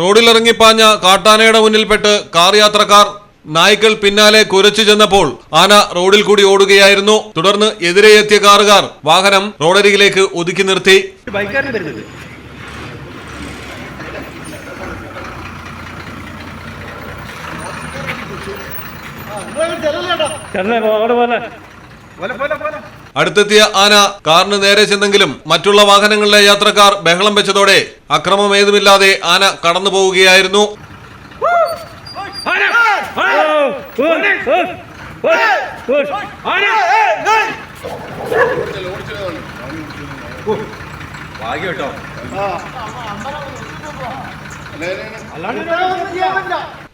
റോഡിലിറങ്ങിപ്പാഞ്ഞ കാട്ടാനയുടെ മുന്നിൽപ്പെട്ട് കാർ യാത്രക്കാർ നായ്ക്കൾ പിന്നാലെ കുരച്ചു ചെന്നപ്പോൾ ആന റോഡിൽ കൂടി ഓടുകയായിരുന്നു. തുടർന്ന് എതിരെ എത്തിയ കാറുകാർ വാഹനം റോഡരികിലേക്ക് ഒതുക്കി നിർത്തി. ചെല്ലേ അടുത്തെത്തിയ ആന കാറിന് നേരെ ചെന്നെങ്കിലും മറ്റുള്ള വാഹനങ്ങളിലെ യാത്രക്കാർ ബഹളം വെച്ചതോടെ അക്രമം ഏതുമില്ലാതെ ആന കടന്നു പോവുകയായിരുന്നു.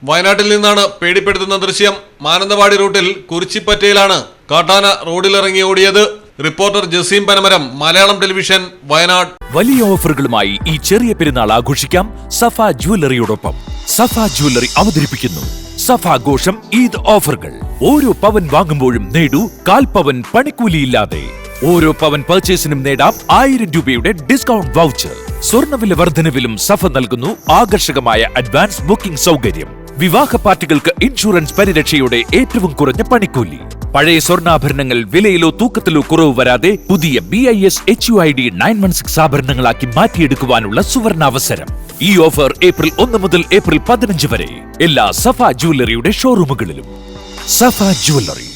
വയനാട്ടിൽ നിന്നാണ് പേടിപ്പെടുത്തുന്ന ദൃശ്യം മാനന്തവാടി റൂട്ടിൽ കുരിച്ചിപ്പറ്റയിലാണ് കാട്ടാന റോഡിലിറങ്ങി ഓടിയത് റിപ്പോർട്ടർ ജസീം പനമരം മലയാളം ടെലിവിഷൻ വയനാട്. വലിയ ഓഫറുകളുമായി ഈ ചെറിയ പെരുന്നാൾ ആഘോഷിക്കാം സഫ ജുവല്ലറിയോടൊപ്പം. സഫ ജുവല്ലറി അവതരിപ്പിക്കുന്നു. സഫ ഘോഷം ഈദ് ഓഫറുകൾ. ഓരോ പവൻ വാങ്ങുമ്പോഴും നേടൂ കാൽ പവൻ പണിക്കൂലിയില്ലാതെ. ഓരോ പവൻ പർച്ചേസിനും നേടാം ആയിരം രൂപയുടെ ഡിസ്കൗണ്ട് വൗച്ചർ സ്വർണവില വർധനവിലും സഫ നൽകുന്നു ആകർഷകമായ അഡ്വാൻസ് ബുക്കിംഗ് സൗകര്യം. വിവാഹ പാർട്ടികൾക്ക് ഇൻഷുറൻസ് പരിരക്ഷയുടെ ഏറ്റവും കുറഞ്ഞ പണിക്കൂലി. പഴയ സ്വർണാഭരണങ്ങൾ വിലയിലോ തൂക്കത്തിലോ കുറവ് വരാതെ പുതിയ B I S H U I D nine one six ആഭരണങ്ങളാക്കി മാറ്റിയെടുക്കുവാനുള്ള സുവർണാവസരം. ഈ ഓഫർ ഏപ്രിൽ ഒന്ന് മുതൽ ഏപ്രിൽ പതിനഞ്ച് വരെ എല്ലാ സഫ ജുവല്ലറിയുടെ ഷോറൂമുകളിലും. സഫ ജുവല്ലറി.